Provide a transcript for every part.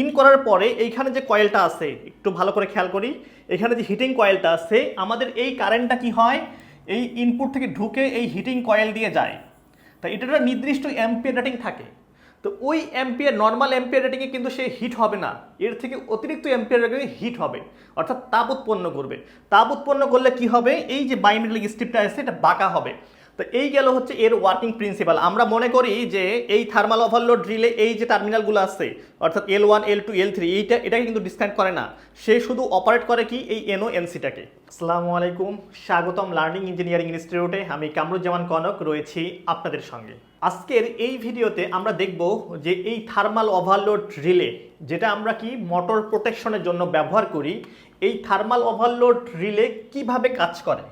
In করার পরে এইখানে যে কয়েলটা আছে, একটু ভালো করে খেয়াল করি, এখানে যে হিটিং কয়েলটা আছে, আমাদের এই কারেন্টটা কি হয়? এই ইনপুট থেকে ঢুকে এই হিটিং কয়েল দিয়ে যায়। তা এটা একটা নির্দিষ্ট অ্যাম্পিয়ার রেটিং থাকে। তো ওই অ্যাম্পিয়ার নর্মাল অ্যাম্পিয়ার রেটিংয়ে কিন্তু সে হিট হবে না। এর থেকে অতিরিক্ত অ্যাম্পিয়ার রেটিংয়ে হিট হবে। অর্থাৎ তাপ উৎপন্ন করবে। তাপ উৎপন্ন করলে কি হবে? এই যে বাইমেটালিক স্ট্রিপটা আছে, এটা বাঁকা হবে। তো এই গেল হচ্ছে এর ওয়ার্কিং প্রিন্সিপাল আমরা মনে করি যে এই থার্মাল ওভারলোড ড্রিলে এই যে টার্মিনালগুলো আছে, অর্থাৎ L one L two L three এইটা, এটাকে কিন্তু ডিসকানেক্ট করে না। সে শুধু অপারেট করে কি এই এনও এনসিটাকে আসসালামু আলাইকুম, স্বাগতম লার্নিং ইঞ্জিনিয়ারিং ইনস্টিটিউটে আমি কামরুজ্জামান কনক, রয়েছি আপনাদের সঙ্গে। আজকের এই ভিডিওতে আমরা দেখব যে এই থার্মাল ওভারলোড রিলে যেটা আমরা কি মোটর প্রোটেকশনের জন্য ব্যবহার করি, এই থার্মাল ওভারলোড রিলে কীভাবে কাজ করে।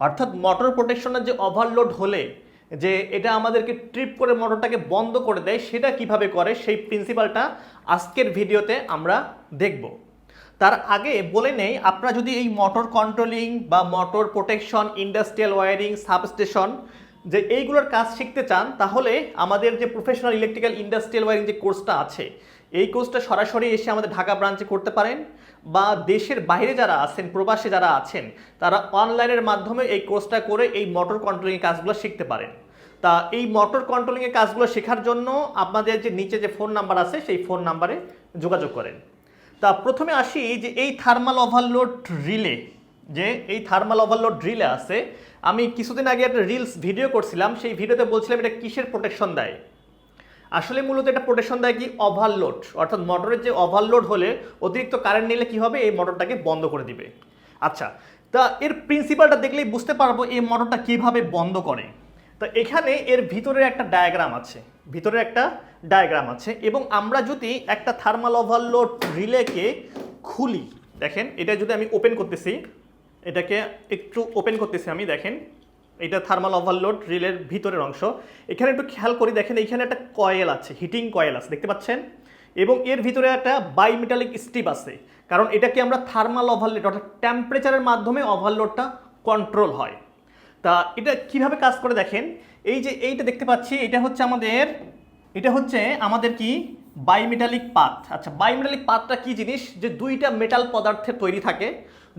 অর্থাৎ মোটর প্রোটেকশনের যে ওভারলোড হলে, যে এটা আমাদেরকে ট্রিপ করে মোটরটাকে বন্ধ করে দেয়, সেটা কীভাবে করে, সেই প্রিন্সিপালটা আজকের ভিডিওতে আমরা দেখব। তার আগে বলে নেই, আপনারা যদি এই মোটর কন্ট্রোলিং বা motor protection industrial wiring substation যে এইগুলোর কাজ শিখতে চান, তাহলে আমাদের যে প্রফেশনাল ইলেকট্রিক্যাল ইন্ডাস্ট্রিয়াল ওয়ারিং যে কোর্সটা আছে এই কোর্সটা সরাসরি এসে আমাদের ঢাকা ব্রাঞ্চে করতে পারেন বা দেশের বাইরে যারা আছেন, প্রবাসে যারা আছেন, তারা অনলাইনের মাধ্যমে এই কোর্সটা করে এই মোটর কন্ট্রোলিং কাজগুলো শিখতে পারেন। তা এই মোটর কন্ট্রোলিংয়ের কাজগুলো শেখার জন্য আপনাদের যে নিচে যে ফোন নাম্বার আছে, সেই ফোন নাম্বারে যোগাযোগ করেন। তা প্রথমে আসি যে এই থার্মাল ওভারলোড রিলে যে এই থার্মাল ওভারলোড রিলে আছে। আমি কিছুদিন আগে একটা রিলস ভিডিও করছিলাম, সেই ভিডিওতে বলছিলাম এটা কিসের প্রোটেকশন দেয়? আসলে মূলত এটা প্রোটেকশন দেয় কি ওভারলোড অর্থাৎ মোটরের যে ওভারলোড হলে অতিরিক্ত কারেন্ট নিলে কি হবে? এই মোটরটাকে বন্ধ করে দিবে। আচ্ছা তা এর প্রিন্সিপালটা দেখলেই বুঝতে পারব এই মোটরটা কীভাবে বন্ধ করে। তো এখানে এর ভিতরে একটা ডায়াগ্রাম আছে ভিতরে একটা ডায়াগ্রাম আছে এবং আমরা যদি একটা থার্মাল ওভারলোড রিলেকে খুলি, দেখেন এটা যদি আমি ওপেন করতেছি, এটাকে একটু ওপেন করতেছি আমি, দেখেন এটা থার্মাল ওভারলোড রিলের ভিতরের অংশ। এখানে একটু খেয়াল করি দেখেন, এইখানে একটা কয়েল আছে হিটিং কয়েল আছে, দেখতে পাচ্ছেন? এবং এর ভিতরে একটা বাইমেটালিক স্টিপ আছে, কারণ এটাকে আমরা থার্মাল ওভারলোড অর্থাৎ টেম্পারেচারের মাধ্যমে ওভারলোডটা কন্ট্রোল হয়। তা এটা কীভাবে কাজ করে দেখেন? এই যে এইটা দেখতে পাচ্ছি, এটা হচ্ছে আমাদের, এটা হচ্ছে আমাদের কি? বাইমেটালিক পাত আচ্ছা বাইমেটালিক পাতটা কি জিনিস? যে দুইটা মেটাল পদার্থের তৈরি থাকে,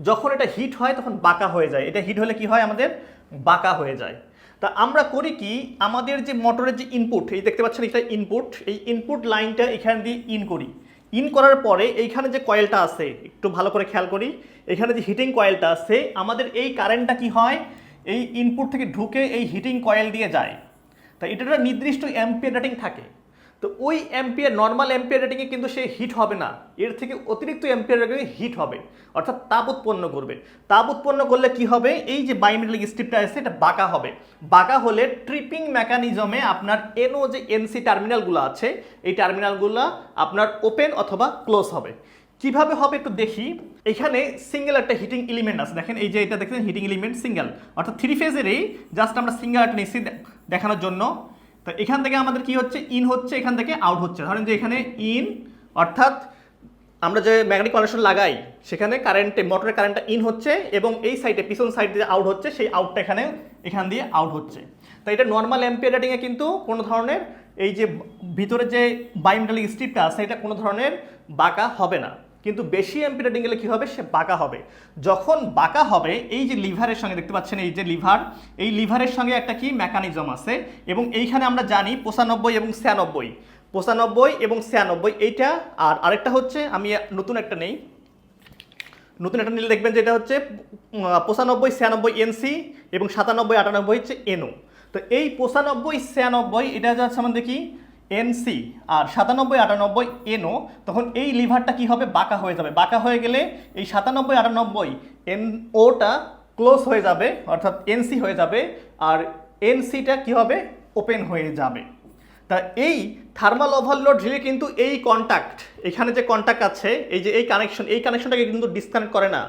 যখন এটা হিট হয়, তখন বাঁকা হয়ে যায়। এটা হিট হলে কি হয় আমাদের? বাঁকা হয়ে যায়। তা আমরা করি কি, আমাদের যে মোটরের যে ইনপুট এই দেখতে পাচ্ছেন এটা ইনপুট এই ইনপুট লাইনটা এখান দিয়ে ইন করি। ইন করার পরে এইখানে যে কয়েলটা আছে, একটু ভালো করে খেয়াল করি, এখানে যে হিটিং কয়েলটা আছে, আমাদের এই কারেন্টটা কি হয়, এই ইনপুট থেকে ঢুকে এই হিটিং কয়েল দিয়ে যায়। তা এটা একটা নির্দিষ্ট অ্যাম্পিয়ার রেটিং থাকে। তো ওই অ্যাম্পিয়ার নর্মাল অ্যাম্পিয়ার রেটিংয়ে কিন্তু সে হিট হবে না। এর থেকে অতিরিক্ত অ্যাম্পিয়ার রেটিংয়ে হিট হবে। অর্থাৎ তাপ উৎপন্ন করবে। তাপ উৎপন্ন করলে কি হবে? এই যে বাইমেটালিক স্ট্রিপটা আছে, এটা বাঁকা হবে। বাঁকা হলে ট্রিপিং মেকানিজমে আপনার এনও যে এনসি টার্মিনালগুলো আছে, এই টার্মিনালগুলো আপনার ওপেন অথবা ক্লোজ হবে। কীভাবে হবে একটু দেখি। এখানে সিঙ্গেল একটা হিটিং এলিমেন্ট আছে। দেখেন, এই যে এটা দেখছেন হিটিং এলিমেন্ট সিঙ্গেল অর্থাৎ থ্রি ফেজেরই জাস্ট আমরা সিঙ্গেল একটা নিচ্ছি দেখানোর জন্য। তো এখান থেকে আমাদের কি হচ্ছে? ইন হচ্ছে, এখান থেকে আউট হচ্ছে। ধরেন যে এখানে ইন অর্থাৎ আমরা যে ম্যাগনেটিক কানেকশন লাগাই, সেখানে কারেন্টে মোটরের কারেন্টটা ইন হচ্ছে এবং এই সাইডে পিছন সাইড দিয়ে আউট হচ্ছে, সেই আউটটা এখানে, এখান দিয়ে আউট হচ্ছে। তো এটা নর্মাল অ্যাম্পিয়ার রেটিংয়ে কিন্তু কোনো ধরনের এই যে ভিতরে যে বায়োমেটালিক স্ট্রিপটা আছে, এটা কোনো ধরনের বাঁকা হবে না। কিন্তু বেশি রেটিং গেলে কী হবে? সে বাঁকা হবে। যখন বাঁকা হবে, এই যে লিভারের সঙ্গে দেখতে পাচ্ছেন, এই যে লিভার এই লিভারের সঙ্গে একটা কি? মেকানিজম আছে। এবং এইখানে আমরা জানি পঁচানব্বই এবং ছিয়ানব্বই। পঁচানব্বই এবং ছিয়ানব্বই, এইটা আর আরেকটা হচ্ছে, আমি নতুন একটা নেই। নতুন একটা নিলে দেখবেন যে এটা হচ্ছে পঁচানব্বই, ছিয়ানব্বই এনসি এবং সাতানব্বই, আটানব্বই হচ্ছে এনও তো এই পঁচানব্বই, ছিয়ানব্বই, এটা যাচ্ছে আমাদের কি? এনসি আর সাতানব্বই আটানব্বই এনও তখন এই লিভারটা কি হবে? বাঁকা হয়ে যাবে। বাঁকা হয়ে গেলে এই সাতানব্বই আটানব্বই এন ওটা ক্লোজ হয়ে যাবে, অর্থাৎ এনসি হয়ে যাবে, আর এনসিটা কি হবে? ওপেন হয়ে যাবে। তা এই থার্মাল ওভারলোড রিলে কিন্তু এই কন্ট্যাক্ট এখানে যে কন্ট্যাক্ট আছে, এই যে এই কানেকশন এই কানেকশনটাকে কিন্তু ডিসকানেক্ট করে না।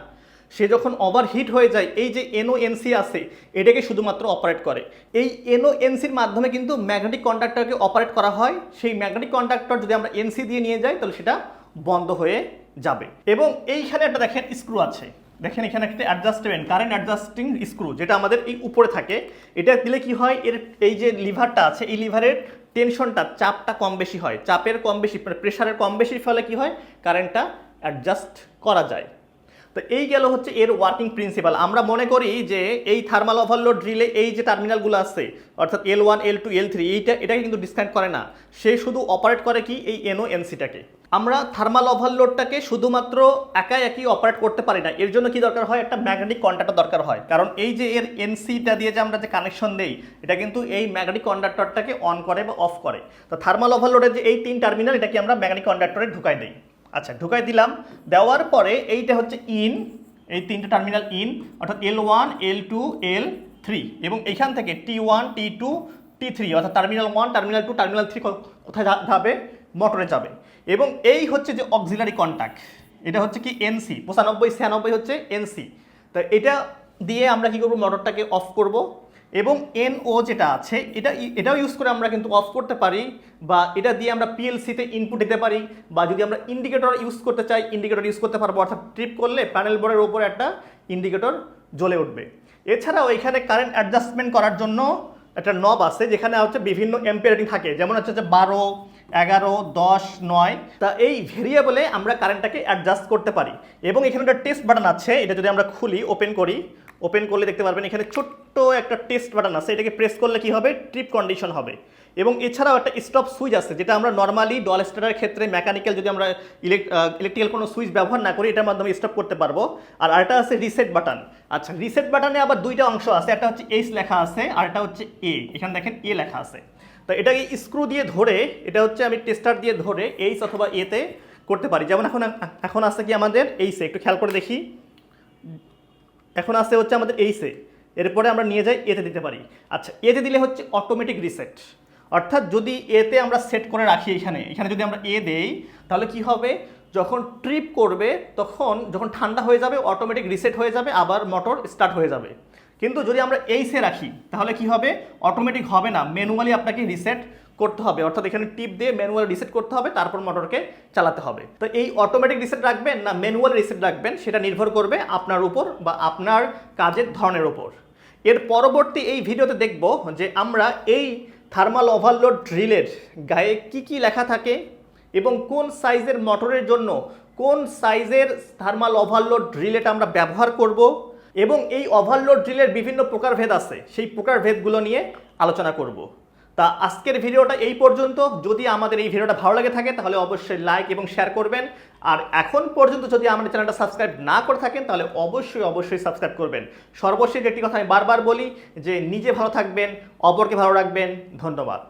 সে যখন ওভারহিট হয়ে যায়, এই যে এনও এনসি আছে, এটাকে শুধুমাত্র অপারেট করে। এই এনও এনসির মাধ্যমে কিন্তু ম্যাগনেটিক কন্ডাক্টরকে অপারেট করা হয়। সেই ম্যাগনেটিক কন্ডাক্টর যদি আমরা এনসি দিয়ে নিয়ে যাই, তাহলে সেটা বন্ধ হয়ে যাবে। এবং এইখানে একটা দেখেন স্ক্রু আছে। দেখেন এখানে একটা অ্যাডজাস্টমেন্ট কারেন্ট অ্যাডজাস্টিং স্ক্রু যেটা আমাদের এই উপরে থাকে। এটা দিলে কি হয়? এর এই যে লিভারটা আছে, এই লিভারের টেনশনটা চাপটা কম বেশি হয়। চাপের কম বেশি মানে প্রেশারের কম বেশির ফলে কি হয়? কারেন্টটা অ্যাডজাস্ট করা যায়। তো এই গেল হচ্ছে এর ওয়ার্কিং প্রিন্সিপাল আমরা মনে করি যে এই থার্মাল ওভারলোড ড্রিলে এই যে টার্মিনালগুলো আছে, অর্থাৎ L one L two L three এইটা, এটাকে কিন্তু ডিসকানেক্ট করে না। সে শুধু অপারেট করে কি এই এনও এনসিটাকে আমরা থার্মাল ওভারলোডটাকে শুধুমাত্র একাই একই অপারেট করতে পারি না। এর জন্য কি দরকার হয়? একটা ম্যাগনেটিক কন্ডাক্টর দরকার হয়। কারণ এই যে এর এনসিটা দিয়ে যে আমরা যে কানেকশন দেই, এটা কিন্তু এই ম্যাগনেটিক কন্ডাক্টরটাকে অন করে বা অফ করে। তো থার্মাল ওভারলোডের যে এই তিন টার্মিনাল এটাকে আমরা ম্যাগনেটিক কন্ডাক্টরে ঢুকাই দিই। আচ্ছা ঢুকাই দিলাম। দেওয়ার পরে এইটা হচ্ছে ইন এই তিনটে টার্মিনাল ইন অর্থাৎ L one L two L three এবং এখান থেকে T one T two T three অর্থাৎ terminal one terminal two terminal three কোথায় যাবে? মোটরে যাবে। এবং এই হচ্ছে যে অক্সিলারি কন্ট্যাক্ট এটা হচ্ছে কি এনসি পঁচানব্বই, ছিয়ানব্বই হচ্ছে এনসি তো এটা দিয়ে আমরা কি করব? মোটরটাকে অফ করব। এবং এনও যেটা আছে, এটা এটাও ইউজ করে আমরা কিন্তু অফ করতে পারি বা এটা দিয়ে আমরা পিএলসিতে ইনপুট দিতে পারি বা যদি আমরা ইন্ডিকেটর ইউজ করতে চাই ইন্ডিকেটর ইউজ করতে পারব, অর্থাৎ ট্রিপ করলে প্যানেল বোর্ডের উপরে একটা ইন্ডিকেটর জ্বলে উঠবে। এছাড়াও এখানে কারেন্ট অ্যাডজাস্টমেন্ট করার জন্য একটা নব আছে, যেখানে হচ্ছে বিভিন্ন এম্পিয়ার থাকে। যেমন হচ্ছে যে বারো, এগারো, দশ, নয়, তা এই ভেরিয়েবলে আমরা কারেন্টটাকে অ্যাডজাস্ট করতে পারি। এবং এখানে একটা টেস্ট বাটন আছে, এটা যদি আমরা খুলি ওপেন করি ওপেন করলে দেখতে পারবেন, এখানে ছোট্ট একটা টেস্ট বাটন আছে, এটাকে প্রেস করলে কি হবে? ট্রিপ কন্ডিশন হবে। এবং এছাড়াও একটা স্টপ সুইচ আছে, যেটা আমরা নর্মালি ডল স্টারের ক্ষেত্রে মেকানিক্যাল যদি আমরা ইলেকট্রিক্যাল কোনো সুইচ ব্যবহার না করি, এটার মাধ্যমে স্টপ করতে পারব। আর আরেকটা আছে রিসেট বাটন আচ্ছা রিসেট বাটনে আবার দুইটা অংশ আছে, একটা হচ্ছে এইচ লেখা আছে, আর একটা হচ্ছে এ এখানে দেখেন এ লেখা আছে। তো এটাকে স্ক্রু দিয়ে ধরে, এটা হচ্ছে আমি টেস্টার দিয়ে ধরে এইচ অথবা এতে করতে পারি। যেমন এখন এখন আছে কি আমাদের? এইসে একটু খেয়াল করে দেখি। এখন আসছে হচ্ছে আমাদের এইসে এরপরে আমরা নিয়ে যাই এতে দিতে পারি। আচ্ছা এতে দিলে হচ্ছে অটোমেটিক রিসেট অর্থাৎ যদি এতে আমরা সেট করে রাখি এখানে এখানে যদি আমরা এ দেই, তাহলে কি হবে? যখন ট্রিপ করবে, তখন যখন ঠান্ডা হয়ে যাবে অটোমেটিক রিসেট হয়ে যাবে, আবার মোটর স্টার্ট হয়ে যাবে। কিন্তু যদি আমরা এইসে রাখি, তাহলে কি হবে? অটোমেটিক হবে না। ম্যানুয়ালি আপনাকে রিসেট করতে হবে। অর্থাৎ এখানে টিপ দিয়ে ম্যানুয়াল রিসেট করতে হবে, তারপর মোটরকে চালাতে হবে। তো এই অটোমেটিক রিসেট রাখবেন না ম্যানুয়াল রিসেট রাখবেন, সেটা নির্ভর করবে আপনার উপর বা আপনার কাজের ধরনের উপর। এর পরবর্তী এই ভিডিওতে দেখব যে আমরা এই থার্মাল ওভারলোড ড্রিলের গায়ে কি কি লেখা থাকে এবং কোন সাইজের মোটরের জন্য কোন সাইজের থার্মাল ওভারলোড ড্রিলেটা আমরা ব্যবহার করব এবং এই ওভারলোড ড্রিলের বিভিন্ন প্রকারভেদ আছে, সেই প্রকারভেদগুলো নিয়ে আলোচনা করব। তা আজকের ভিডিওটা এই পর্যন্ত। যদি আমাদের এই ভিডিওটা ভালো লাগে থাকে, তাহলে অবশ্যই লাইক এবং শেয়ার করবেন। আর এখন পর্যন্ত যদি আমাদের চ্যানেলটা সাবস্ক্রাইব না করে থাকেন, তাহলে অবশ্যই অবশ্যই সাবস্ক্রাইব করবেন। সর্বশেষ একটি কথা আমি বারবার বলি, যে নিজে ভালো থাকবেন, অপরকে ভালো রাখবেন। ধন্যবাদ।